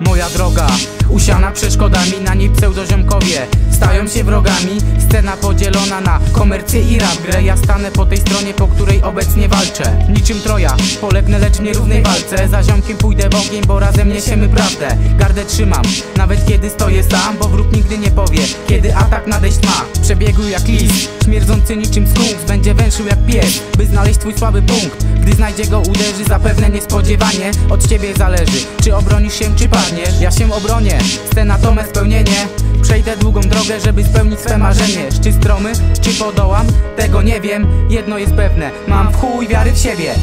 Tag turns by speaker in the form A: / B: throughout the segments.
A: Moja droga Usiana przeszkodami, na niej pseudoziomkowie. Stają się wrogami, scena podzielona na komercję i rap grę. Ja stanę po tej stronie, po której obecnie walczę. Niczym Troja, polegnę lecz nierównej walce. Za ziomkiem pójdę w ogień, bo razem niesiemy prawdę. Gardę trzymam, nawet kiedy stoję sam Bo wróg nigdy nie powie, kiedy atak nadejść ma. Przebiegły jak lis, śmierdzący niczym skunks Będzie węszył jak pies, by znaleźć twój słaby punkt. Gdy znajdzie go uderzy, zapewne niespodziewanie. Od ciebie zależy, czy obronisz się, czy padniesz. Ja się obronię, scena to me spełnienie. Przejdę długą drogę, żeby spełnić swe marzenie. Czy stromy, czy podołam? Tego nie wiem. Jedno jest pewne, mam w chuj wiary w siebie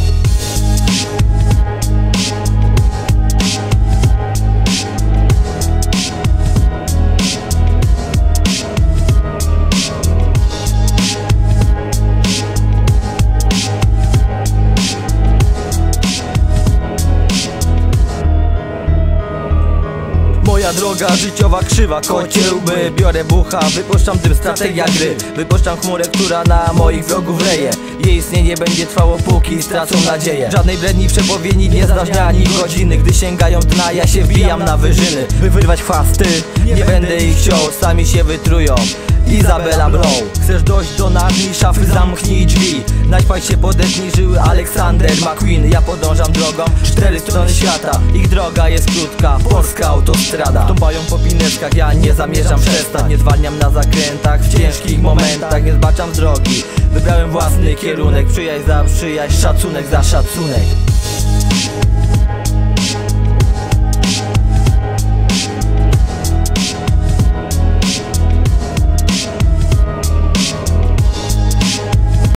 B: Moja droga życiowa krzywa, kocie łby Biorę bucha, wypuszczam dym, strategia gry. Wypuszczam chmurę, która na moich wrogów reje Jej istnienie będzie trwało póki stracą nadzieję. Żadnej bredni przepowiedni nie znasz ani godziny. Gdy sięgają dna, ja się wbijam na wyżyny. By wyrwać chwasty, nie będę ich chciał. Sami się wytrują Izabela Blow Chcesz dojść do nadni, szafy zamknij drzwi. Naćpaj się podetnij żyły Aleksander McQueen. Ja podążam drogą, cztery strony świata. Ich droga jest krótka, polska autostrada. Stąpają po pineczkach, ja nie zamierzam przestać. Nie zwalniam na zakrętach, w ciężkich momentach. Nie zbaczam z drogi, wybrałem własny kierunek. Przyjaźń za przyjaźń, szacunek za szacunek